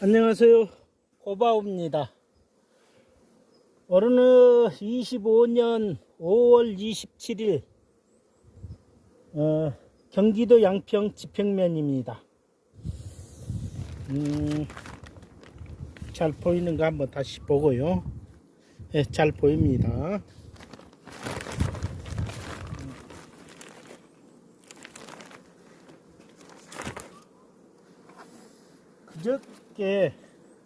안녕하세요. 고바우입니다. 오늘은 25년 5월 27일, 어, 경기도 양평 지평면입니다. 음, 잘 보이는가 한번 다시 보고요. 예, 잘 보입니다. 그저 께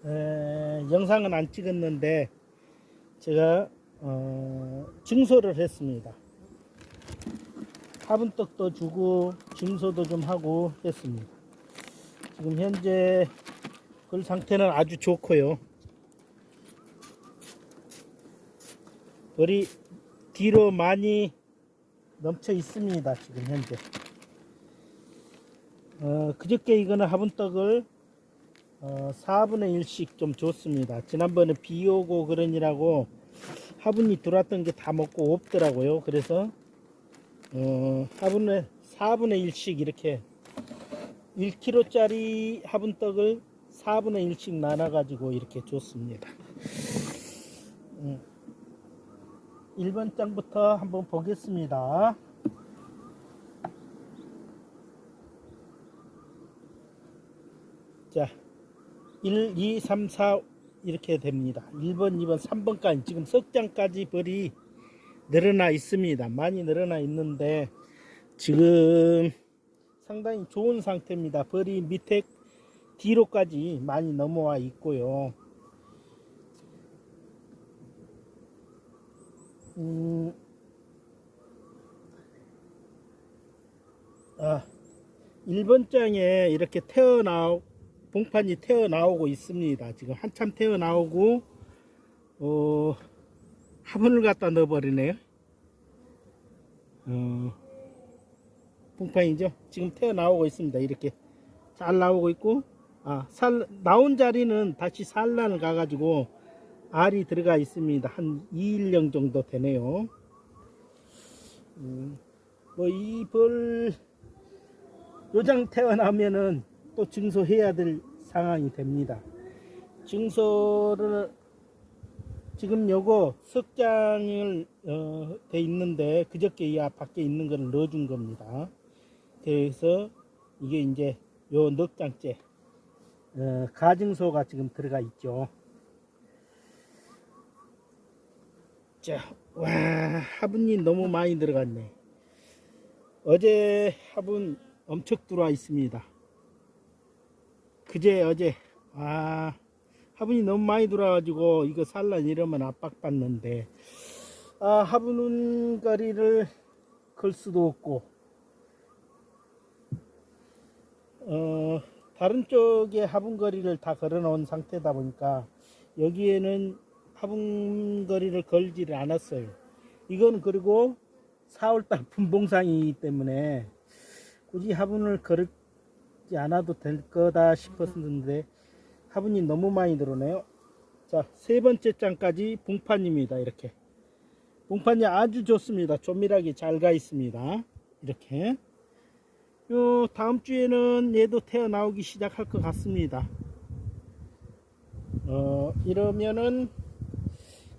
에, 영상은 안 찍었는데 제가 어, 증소를 했습니다. 화분떡도 주고 증소도 좀 하고 했습니다. 지금 현재 글 상태는 아주 좋고요. 벌이 뒤로 많이 넘쳐 있습니다. 지금 현재. 어, 그저께 이거는 화분떡을 어, 4분의 1씩 좀 줬습니다. 지난번에 비 오고 그러니라고 화분이 들어왔던 게 다 먹고 없더라고요. 그래서 어, 화분을 4분의 1씩 이렇게 1kg짜리 화분떡을 4분의 1씩 나눠가지고 이렇게 줬습니다. 음, 1번 장부터 한번 보겠습니다. 자, 1, 2, 3, 4 이렇게 됩니다. 1번, 2번, 3번까지 지금 석장까지 벌이 늘어나 있습니다. 많이 늘어나 있는데 지금 상당히 좋은 상태입니다. 벌이 밑에 뒤로까지 많이 넘어와 있고요. 음, 아, 1번 장에 이렇게 태어나 봉판이 태어나오고 있습니다. 지금 한참 태어나오고 어, 화분을 갖다 넣어버리네요. 어, 봉판이죠. 지금 태어나오고 있습니다. 이렇게 잘 나오고 있고 아, 살, 나온 자리는 다시 산란을 가가지고 알이 들어가 있습니다. 한 2일령 정도 되네요. 음, 뭐이 벌 요장 태어나면은 또 증소해야 될 상황이 됩니다. 증소를 지금 요거 석장을 어, 돼 있는데 그저께 이 밖에 있는 거를 넣어준 겁니다. 그래서 이게 이제 요 넉장째 어, 가증소가 지금 들어가 있죠. 자, 와 화분이 너무 많이 들어갔네. 어제 화분 엄청 들어와 있습니다. 그제 어제 아 화분이 너무 많이 들어와가지고 이거 산란 이러면 압박받는데 아 화분 거리를 걸 수도 없고 어 다른 쪽에 화분 거리를 다 걸어 놓은 상태다 보니까 여기에는 화분 거리를 걸지를 않았어요. 이거는 그리고 4월달 분봉상이기 때문에 굳이 화분을 걸 지 않아도 될 거다 싶었는데 화분이 너무 많이 들어오네요. 자, 세 번째 장까지 봉판입니다. 이렇게. 봉판이 아주 좋습니다. 조밀하게 잘 가 있습니다. 이렇게. 요 다음 주에는 얘도 태어나오기 시작할 것 같습니다. 어, 이러면은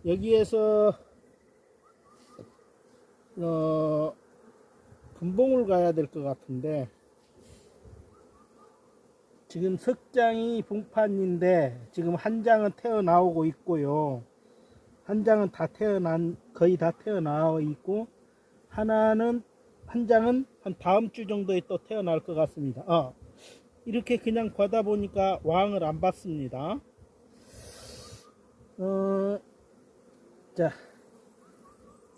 여기에서 어, 분봉을 가야 될 것 같은데 지금 석장이 봉판인데 지금 한 장은 태어나오고 있고요. 한 장은 다 태어난 거의 다 태어나와 있고 하나는 한 장은 한 다음 주 정도에 또 태어날 것 같습니다. 아, 이렇게 그냥 과다 보니까 왕을 안 받습니다. 어, 자,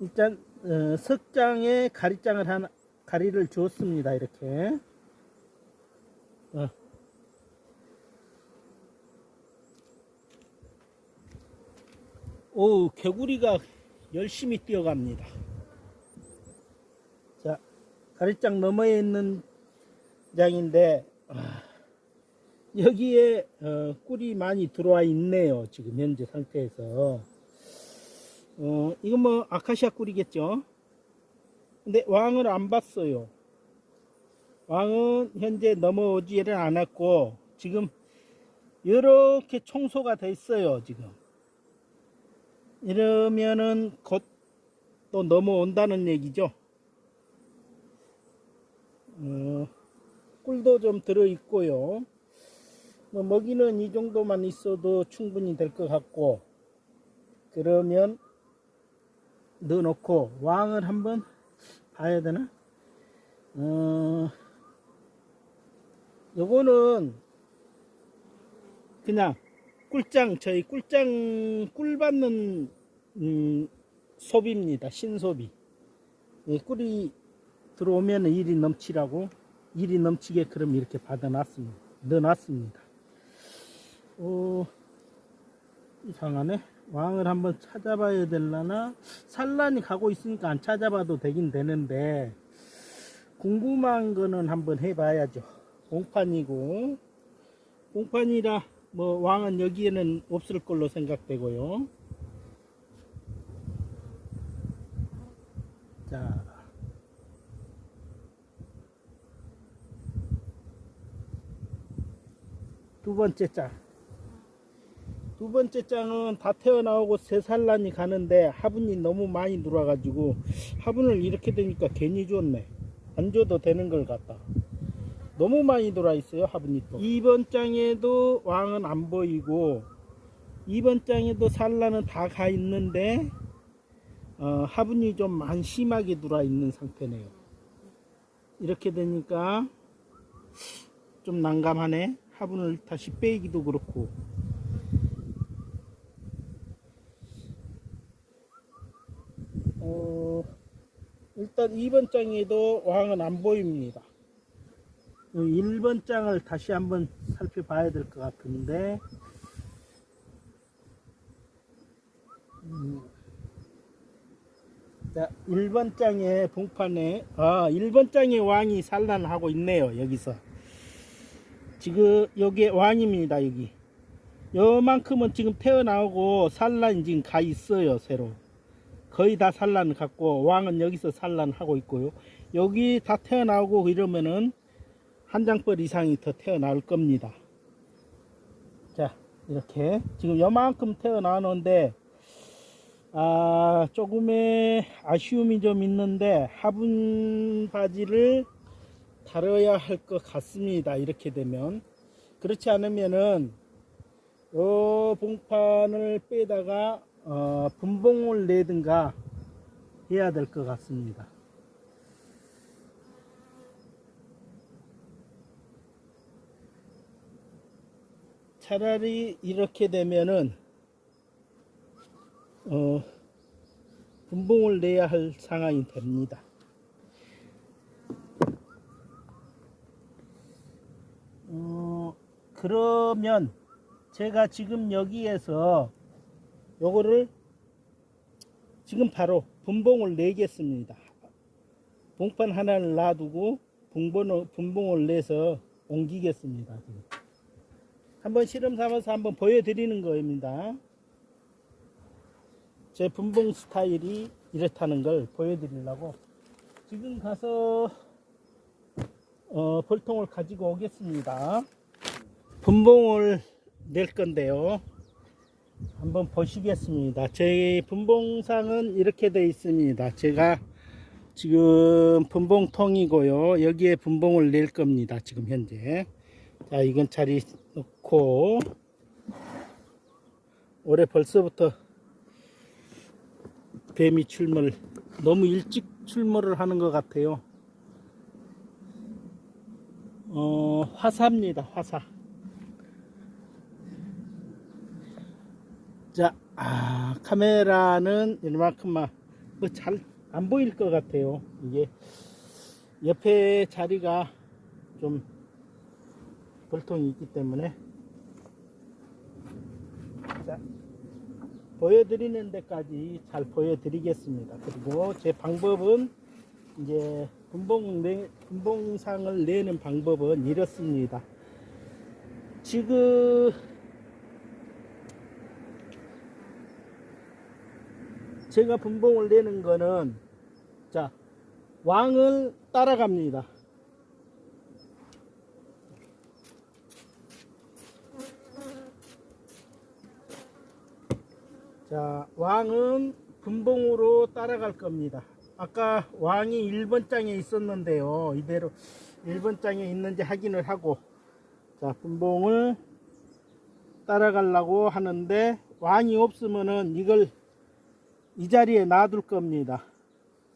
일단 어, 석장에 가리장을 하나 가리를 줬습니다. 이렇게. 어. 오, 개구리가 열심히 뛰어갑니다. 자, 가리장 너머에 있는 장인데, 아, 여기에 어, 꿀이 많이 들어와 있네요. 지금 현재 상태에서. 어, 이건 뭐 아카시아 꿀이겠죠. 근데 왕을 안 봤어요. 왕은 현재 넘어오지를 않았고 지금 이렇게 청소가 돼 있어요 지금 이러면은 곧 또 넘어온다는 얘기죠. 어, 꿀도 좀 들어 있고요. 뭐 먹이는 이 정도만 있어도 충분히 될 것 같고 그러면 넣어놓고 왕을 한번 봐야 되나? 어, 요거는 그냥 꿀장 저희 꿀장 꿀 받는 음, 소비입니다. 신소비. 예, 꿀이 들어오면 일이 넘치라고 일이 넘치게 그럼 이렇게 받아놨습니다. 넣어놨습니다. 어, 이상하네. 왕을 한번 찾아봐야 될라나? 산란이 가고 있으니까 안 찾아봐도 되긴 되는데 궁금한 거는 한번 해봐야죠. 공판이고. 공판이라 뭐 왕은 여기에는 없을 걸로 생각되고요. 자. 두 번째 장. 두 번째 장은 다 태어나오고 세 산란이 가는데 화분이 너무 많이 들어와가지고 화분을 이렇게 되니까 괜히 줬네. 안 줘도 되는 걸 같다. 너무 많이 들어와 있어요 또 2번 장에도 왕은 안 보이고 2번 장에도 산란은 다 가 있는데 어, 화분이 좀 많이 심하게 들어와 있는 상태네요. 이렇게 되니까 좀 난감하네. 화분을 다시 빼기도 그렇고. 어, 일단 2번 장에도 왕은 안 보입니다 1번 장을 다시 한번 살펴봐야 될 것 같은데. 음. 자 1번 장의 봉판에 아 1번 장의 왕이 산란하고 있네요 여기서. 지금 여기 왕입니다 여기. 요만큼은 지금 태어나오고 산란이 지금 가 있어요 새로. 거의 다 산란 갖고 왕은 여기서 산란하고 있고요. 여기 다 태어나오고 이러면은 한 장벌 이상이 더 태어날 겁니다. 자, 이렇게 지금 요만큼 태어나는데 아, 조금의 아쉬움이 좀 있는데 화분 바지를 달아야 할 것 같습니다. 이렇게 되면 그렇지 않으면은 요 봉판을 빼다가 어, 분봉을 내든가 해야 될 것 같습니다. 차라리 이렇게 되면은 어, 분봉을 내야 할 상황이 됩니다. 어, 그러면 제가 지금 여기에서 요거를 지금 바로 분봉을 내겠습니다. 봉판 하나를 놔두고 분봉을, 내서 옮기겠습니다. 지금. 한번 실험 삼아서 한번 보여드리는 겁니다. 제 분봉 스타일이 이렇다는 걸 보여드리려고 지금 가서 어, 볼통을 가지고 오겠습니다. 분봉을 낼 건데요. 한번 보시겠습니다. 제 분봉상은 이렇게 되어 있습니다. 제가 지금 분봉통이고요. 여기에 분봉을 낼 겁니다. 지금 현재. 자, 이건 자리 놓고 올해 벌써부터 뱀이 출몰 너무 일찍 출몰을 하는 것 같아요. 어, 화사입니다. 화사. 자, 아, 카메라는 이만큼만 뭐 잘 안 보일 것 같아요. 이게 옆에 자리가 좀 볼통이 있기 때문에 자, 보여드리는 데까지 잘 보여드리겠습니다. 그리고 제 방법은 이제 분봉 내, 분봉상을 내는 방법은 이렇습니다. 지금 제가 분봉을 내는 거는 자 왕을 따라갑니다. 자, 왕은 분봉으로 따라갈 겁니다. 아까 왕이 1번 장에 있었는데요. 이대로 1번 장에 있는지 확인을 하고 자, 분봉을 따라가려고 하는데 왕이 없으면은 이걸 이 자리에 놔둘 겁니다.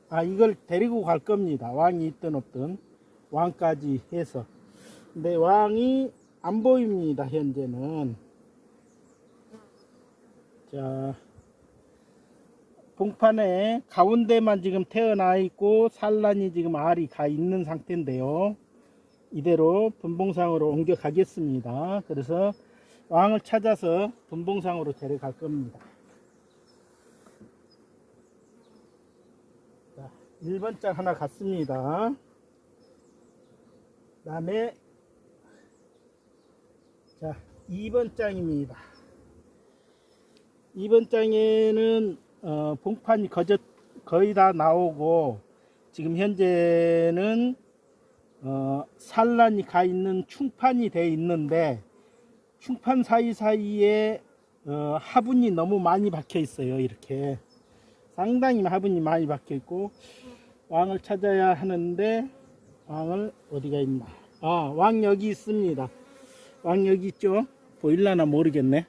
아, 이걸 데리고 갈 겁니다. 왕이 있든 없든 왕까지 해서. 근데 왕이 안 보입니다. 현재는. 자, 봉판에 가운데만 지금 태어나 있고 산란이 지금 알이 가 있는 상태인데요. 이대로 분봉상으로 옮겨 가겠습니다. 그래서 왕을 찾아서 분봉상으로 데려갈 겁니다. 자, 1번 장 하나 갔습니다. 그 다음에 자 2번 장입니다. 2번 장에는 어, 봉판이 거저, 거의 다 나오고 지금 현재는 어, 산란이 가 있는 충판이 돼 있는데 충판 사이사이에 어, 화분이 너무 많이 박혀 있어요 이렇게. 상당히 화분이 많이 박혀 있고 왕을 찾아야 하는데 왕을 어디가 있나? 아 왕 여기 있습니다. 왕 여기 있죠? 보일라나 모르겠네.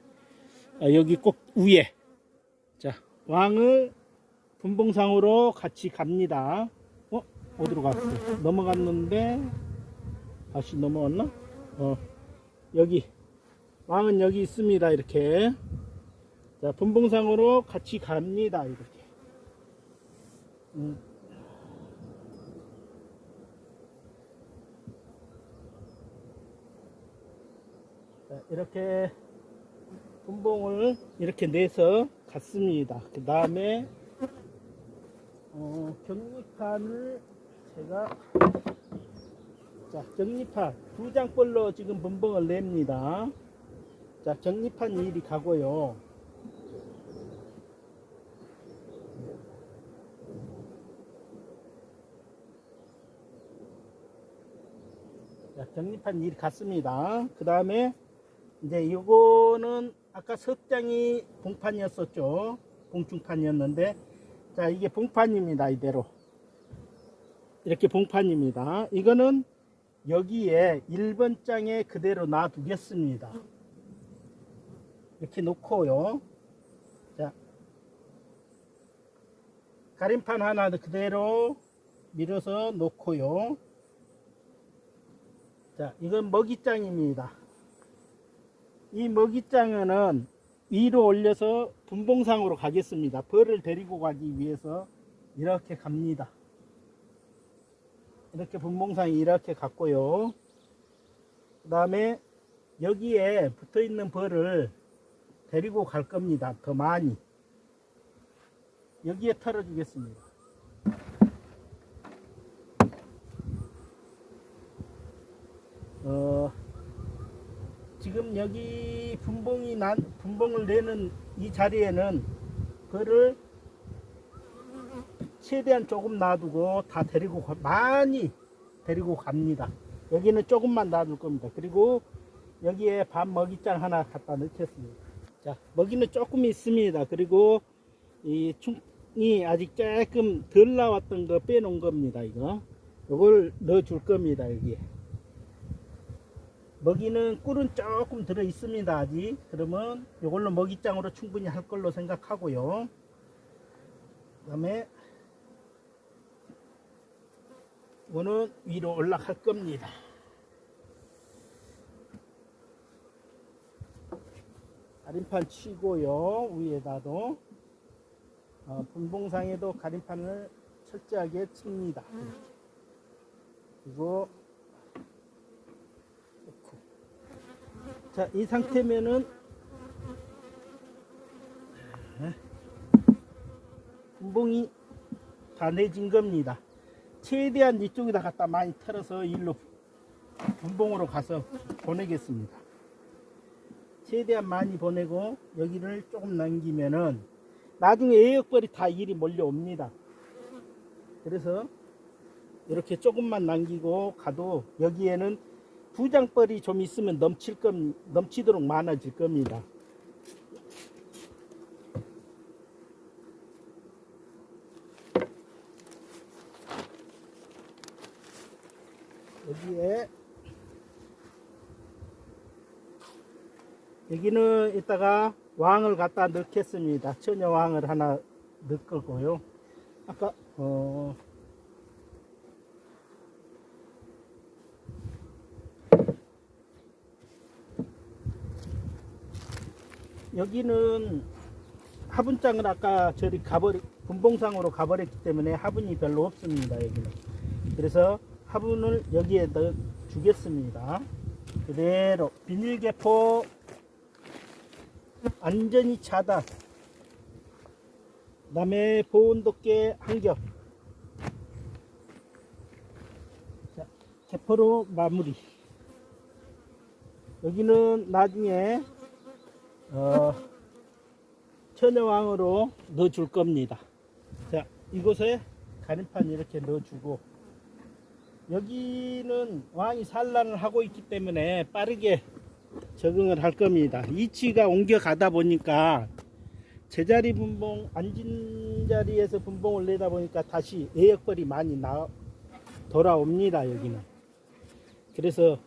아, 여기 꼭 위에. 자 왕을 분봉상으로 같이 갑니다. 어 어디로 갔어? 넘어갔는데 다시 넘어왔나? 어 여기. 왕은 여기 있습니다. 이렇게. 자 분봉상으로 같이 갑니다. 이렇게. 음. 자, 이렇게 분봉을 이렇게 내서 갔습니다. 그 다음에 어, 격리판을 제가 자 격리판 두 장벌로 지금 분봉을 냅니다. 자 격리판 일이 가고요. 자 격리판 일이 갔습니다. 그 다음에 이제 요거는 아까 석장이 봉판이었었죠. 봉충판이었는데 자 이게 봉판입니다. 이대로 이렇게 봉판입니다. 이거는 여기에 1번 장에 그대로 놔두겠습니다. 이렇게 놓고요. 자 가림판 하나 그대로 밀어서 놓고요. 자 이건 먹이장입니다. 이 먹이장어는 위로 올려서 분봉상으로 가겠습니다. 벌을 데리고 가기 위해서 이렇게 갑니다. 이렇게 분봉상이 이렇게 갔고요. 그 다음에 여기에 붙어 있는 벌을 데리고 갈 겁니다. 더 많이. 여기에 털어주겠습니다. 어, 지금 여기 분봉이 난 분봉을 내는 이 자리에는 그를 최대한 조금 놔두고 다 데리고 가- 많이 데리고 갑니다. 여기는 조금만 놔둘 겁니다. 그리고 여기에 밥 먹이장 하나 갖다 넣겠습니다. 자, 먹이는 조금 있습니다. 그리고 이 충이 아직 조금 덜 나왔던 거 빼놓은 겁니다. 이거. 이걸 넣어줄 겁니다. 여기에. 먹이는 꿀은 조금 들어 있습니다 아직. 그러면 이걸로 먹이장으로 충분히 할 걸로 생각하고요. 그 다음에 이거는 위로 올라갈 겁니다. 가림판 치고요 위에다도. 어, 분봉상에도 가림판을 철저하게 칩니다. 그리고 자, 이 상태면은 분봉이 다 내진 겁니다. 최대한 이쪽에다 갖다 많이 털어서 일로 분봉으로 가서 보내겠습니다. 최대한 많이 보내고 여기를 조금 남기면은 나중에 애역벌이 다 일이 몰려옵니다. 그래서 이렇게 조금만 남기고 가도 여기에는 부장벌이 좀 있으면 넘칠 겁, 넘치도록 많아질 겁니다. 여기에 여기는 이따가 왕을 갖다 넣겠습니다. 처녀 왕을 하나 넣을 거고요. 아까 어 여기는 화분장을 아까 저리 가버리 분봉상으로 가버렸기 때문에 화분이 별로 없습니다 여기는. 그래서 화분을 여기에 넣어 주겠습니다. 그대로 비닐개포 안전히 차단 그 다음에 보온도계 한겹. 자, 개포로 마무리. 여기는 나중에 어, 천여왕으로 넣어줄 겁니다. 자, 이곳에 가림판 이렇게 넣어주고, 여기는 왕이 산란을 하고 있기 때문에 빠르게 적응을 할 겁니다. 이치가 옮겨가다 보니까 제자리 분봉, 앉은 자리에서 분봉을 내다 보니까 다시 애역벌이 많이 나, 돌아옵니다, 여기는. 그래서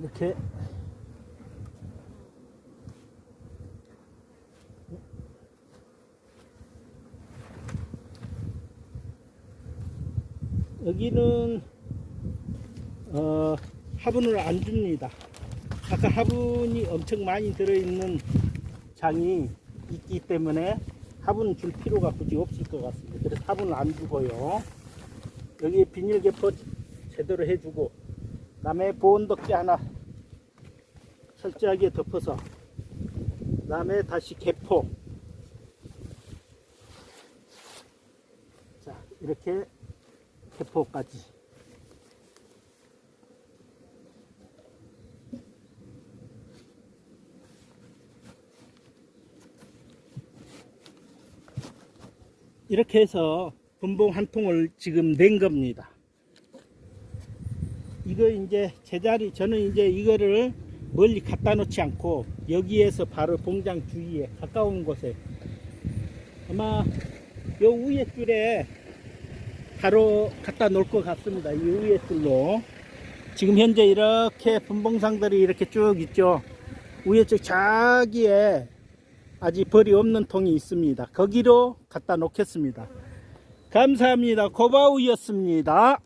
이렇게 여기는 어, 화분을 안 줍니다. 아까 화분이 엄청 많이 들어있는 장이 있기 때문에 화분 줄 필요가 굳이 없을 것 같습니다. 그래서 화분을 안 주고요. 여기 비닐 개포 제대로 해주고 그다음에 보온덮개 하나 철저하게 덮어서 그다음에 다시 개포 자 이렇게 개포까지 이렇게 해서 분봉 한 통을 지금 낸 겁니다. 이거 이제 제자리 저는 이제 이거를 멀리 갖다 놓지 않고 여기에서 바로 봉장 주위에 가까운 곳에 아마 요 위에 줄에 바로 갖다 놓을 것 같습니다. 이 위에 줄로 지금 현재 이렇게 분봉상들이 이렇게 쭉 있죠. 위에 쪽 자기에 아직 벌이 없는 통이 있습니다. 거기로 갖다 놓겠습니다. 감사합니다. 고바우였습니다.